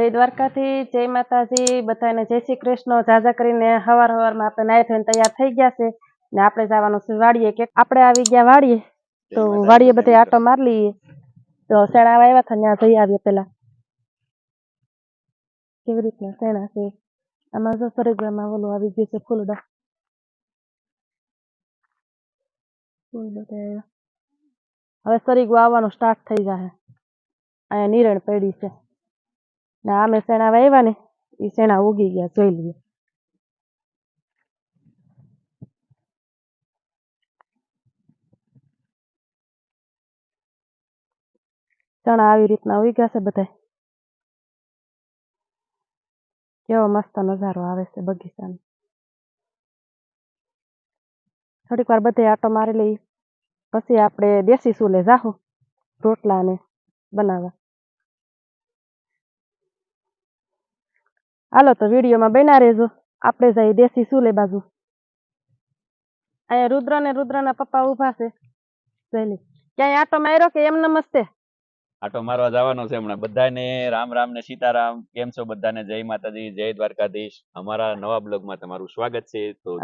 જય દ્વારકાથી જય માતાજી બધાને જય શ્રી કૃષ્ણ. જાજા કરીને હવાર હવારમાં આપણે નાય થઈને તૈયાર થઈ ગયા છે ને આપણે જવાનું છે વાડીએ કે આપણે આવી ગયા વાડીએ. તો વાડીએ બધે આટો મારી લઈએ. તો શેણા આવ્યા હતા ત્યાં જઈ આવીએ પેલા કેવી રીતના શેણા છે? આમાં જો સરગવામાં ઓલું આવી ગયું છે ફૂલડા. ફૂલ બધા હવે સરીગું આવવાનું સ્ટાર્ટ થઈ જાય અહીંયા નિરણ પડી છે. ને અમે શેણા વાવ્યા ને એ શેણા ઉગી ગયા, જોઈ લઈએ ચણા આવી રીતના ઉગ્યા છે બધા કેવો મસ્ત નજારો આવે છે બગીચાનો. થોડીક વાર બધે આટો મારી લઈ, પછી આપણે દેશી ચૂલે જાહું રોટલા ને બનાવવા. હાલો તો વિડીયોમાં બના રહેજો. આપણે જઈએ દેશી ચૂલે બાજુ. અહીંયા રુદ્ર ને રુદ્રના પપ્પા ઊભા છે. જોઈ ક્યાંય આટો માર્યો કે એમ નમસ્તે? આટો મારવા જવાનો છે હમણાં. બધાને રામ રામ ને સીતારામ. કેમ છો બધાને? જય માતાજી જય દ્વારકાધીશ. અમારા નવા બ્લોગમાં તમારું સ્વાગત છે. તો-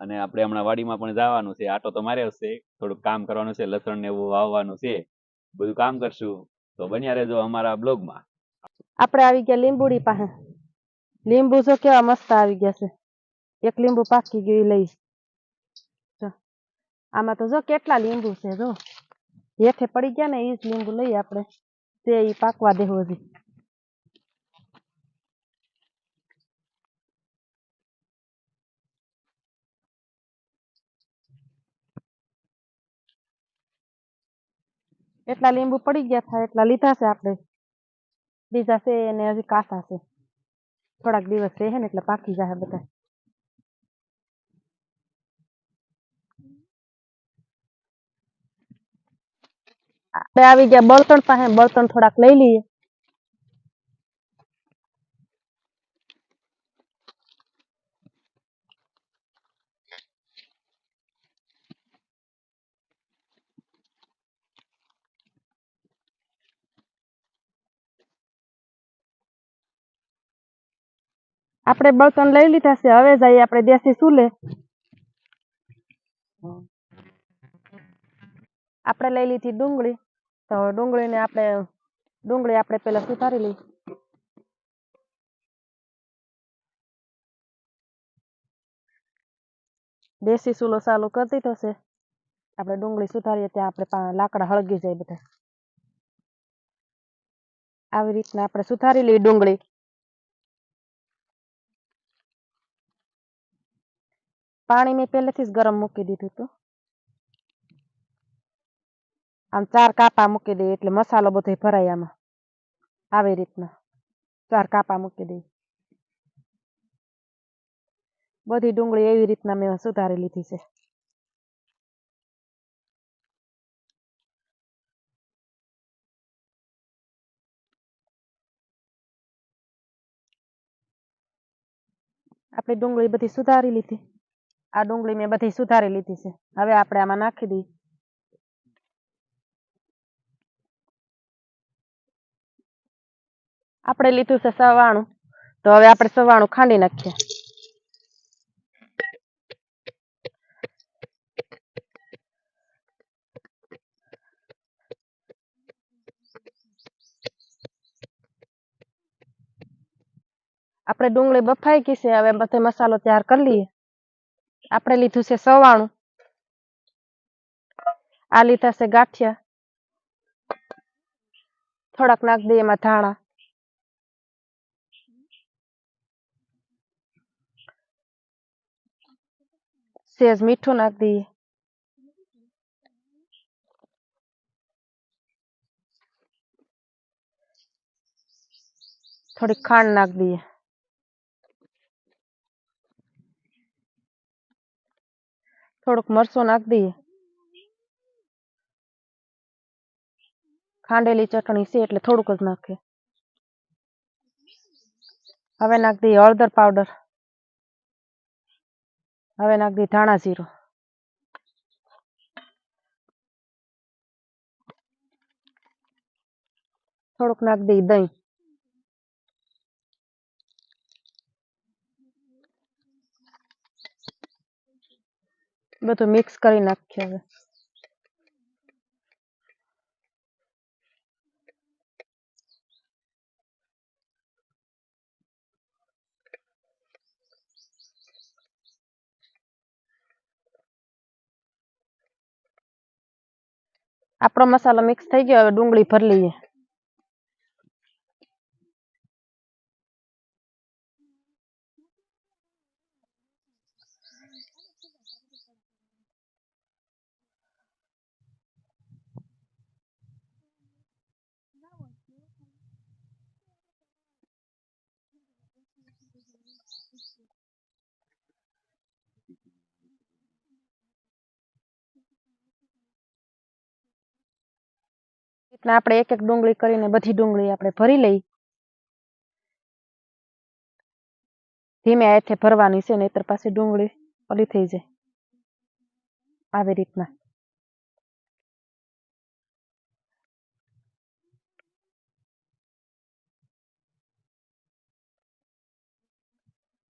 અને આપણે હમણાં વાડીમાં પણ જવાનું છે. આટો તો માર્યો છે. થોડુંક કામ કરવાનું છે. લસણ ને એવું વાવવાનું છે. બધું કામ કરશું. તો બન્યા રહેજો અમારા બ્લોગમાં. આપણે આવી ગયા લીંબુડી પાસે. લીંબુ જો કેવા મસ્ત આવી ગયા છે. એક લીંબુ પાકી ગયું લઈ. આમાં તો જો કેટલા લીંબુ છે જો. હેઠે પડી ગયા ને એ જ લીંબુ લઈએ આપણે તે એ પાકવા દેવો હજી. એટલા લીંબુ પડી ગયા થાય એટલા લીધા છે આપણે બીજા છે એને હજી કાચા છે થોડાક દિવસ રહે ને એટલે પાકી જાય બધા આપણે આવી ગયા બળતણ પાસે બળતણ થોડાક લઈ લઈએ આપણે બળતણ લઈ લીધા છે, હવે જઈએ આપણે દેશી ચૂલે. આપણે લઈ લીધી ડુંગળી. તો ડુંગળીને આપણે, ડુંગળી આપણે પેલા સુધારી લઈ દેશી ચૂલો ચાલુ કરી દીધો છે. આપણે ડુંગળી સુધારીએ ત્યાં આપણે લાકડા હળગી જાય બધા. આવી રીતના આપણે સુધારી લઈ ડુંગળી. પાણી મેં પહેલેથી જ ગરમ મૂકી દીધું હતું. આમ ચાર કાપા મૂકી દઈએ એટલે મસાલો બધો ભરાય આમાં. આવી રીતના ચાર કાપા મૂકી દઈએ. બધી ડુંગળી એવી રીતના મેં સુધારી લીધી છે. આપણે ડુંગળી બધી સુધારી લીધી. આ ડુંગળી મેં બધી સુધારી લીધી છે. હવે આપણે આમાં નાખી દઈએ. આપણે લીધું છે સવાણું. તો હવે આપણે સવાણું ખાંડી નાખીએ. આપણે ડુંગળી બફાઈ ગઈ છે. હવે બધો મસાલો તૈયાર કરી લઈએ. આપણે લીધું છે સવાણું. આ લીધા છે ગાંઠિયા. થોડાક નાખ દઈએ એમાં ધાણા. સેજ મીઠું નાખ દઈએ. થોડીક ખાંડ નાખ દઈએ. થોડુંક મરચું નાખ દઈએ. ખાંડેલી ચટણી છે એટલે થોડુંક જ નાખીએ. હવે નાખ દઈએ હળદર પાવડર. હવે નાખ દઈએ ધાણા જીરું. થોડુંક નાખ દઈએ દહીં. બધું મિક્સ કરી નાખીએ હવે આપણો મસાલો મિક્સ થઈ ગયો હવે ડુંગળી ભરી લઈએ. રીતના આપણે એક એક ડુંગળી કરીને બધી ડુંગળી આપણે ભરી લઈ. ધીમે હાથે ભરવાની છે, નહીતર પાછી ડુંગળી ઓલી થઈ જાય. આવી રીતના.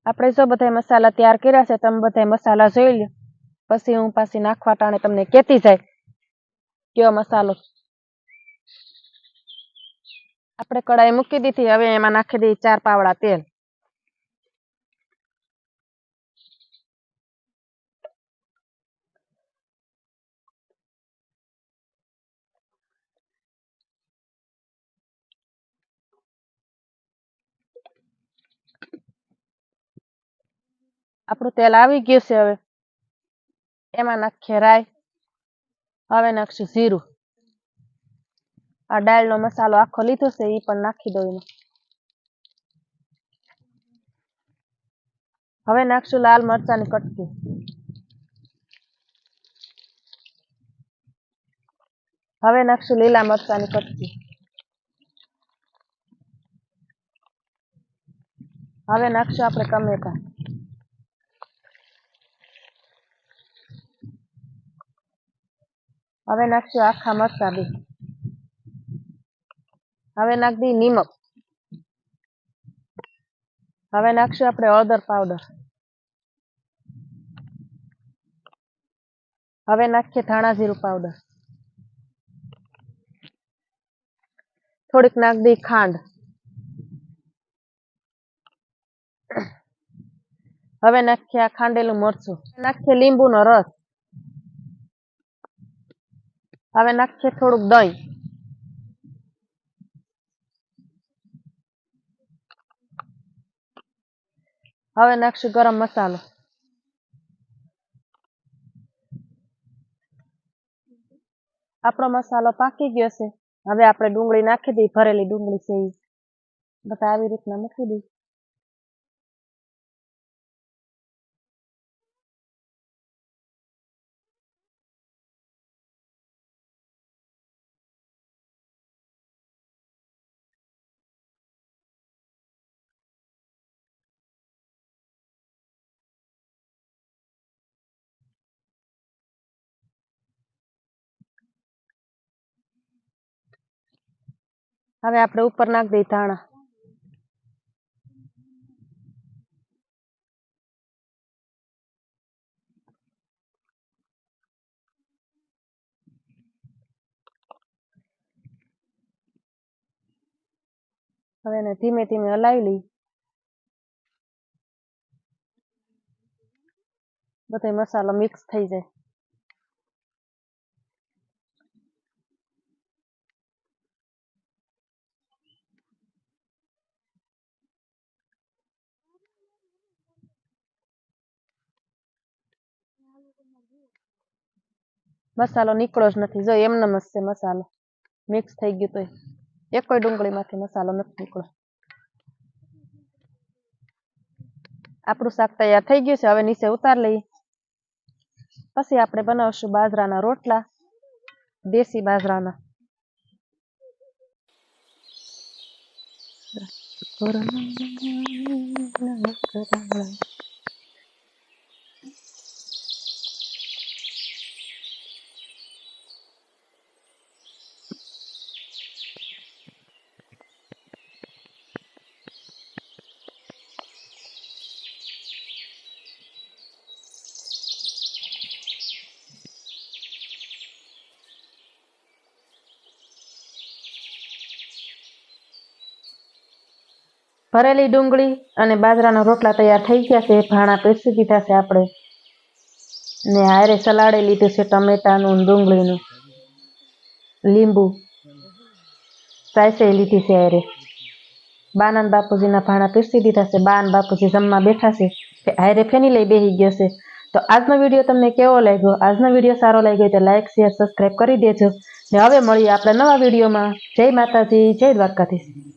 આપણે જો બધા મસાલા તૈયાર કર્યા છે, તમે બધા મસાલા જોઈ લો પછી હું પાછી નાખવા ટાણે તમને કહેતી જાય, કયો મસાલો આપણે કડાઈ મૂકી દીધી. હવે એમાં નાખી દઈએ ચાર પાવડા તેલ. આપણું તેલ આવી ગયું છે હવે. એમાં નાખીએ રાઈ. હવે નાખશું જીરું. આ દાળનો મસાલો આખો લીધો છે એ પણ નાખી દઉં હવે નાખશું લાલ મરચાંની કટકી. હવે નાખશું લીલા મરચાંની કટકી. હવે નાખશું આપણે ટમેટા. હવે નાખશું આખા મરચાં બી હવે નાખ નિમક. હવે નાખશું આપણે હળદર પાવડર હવે નાખીએ ધાણા જીરું પાવડર થોડીક નાખ ખાંડ. હવે નાખીએ આ ખાંડેલું મરચું. નાખીએ લીંબુનો રસ. હવે નાખીએ થોડુંક દહીં. હવે નાખશું ગરમ મસાલો. આપણો મસાલો પાકી ગયો છે. હવે આપણે ડુંગળી નાખી દઈએ, ભરેલી ડુંગળી છે એ બધા આવી રીતના મૂકી દઈએ. હવે આપણે ઉપર નાખી દઈએ ધાણા. હવે એને ધીમે ધીમે હલાવી લઈ બધો મસાલો મિક્સ થઈ જાય. મસાલો નીકળો જ નથી જો એમને જ છે મસાલો મિક્સ થઈ ગયો તોય એક કોઈ ડુંગળીમાંથી મસાલો નથી નીકળો આપણું શાક તૈયાર થઈ ગયું છે હવે નીચે ઉતાર લઈએ પછી આપણે બનાવશું બાજરાના રોટલા દેશી બાજરાના Corona, ભરેલી ડુંગળી અને બાજરાના રોટલા તૈયાર થઈ ગયા છે. ભાણા પીરસી દીધા છે આપણે. ને હારે સલાડે લીધું છે ટમેટાનું ડુંગળીનું. લીંબુ. સાયસે લીધી છે હારે. બાનંદ બાપુજીના ભાણા પીરસી દીધા છે. બાન બાપુજી જમવા બેઠા છે. હારે ફેની લઈ બેસી ગયો છે. તો આજનો વીડિયો તમને કેવો લાગ્યો? આજનો વીડિયો સારો લાગ્યો તો લાઈક, શેર સબસ્ક્રાઈબ કરી દેજો. ને હવે મળીએ આપણે નવા વિડીયોમાં. જય માતાજી, જય દ્વારકાધીશ.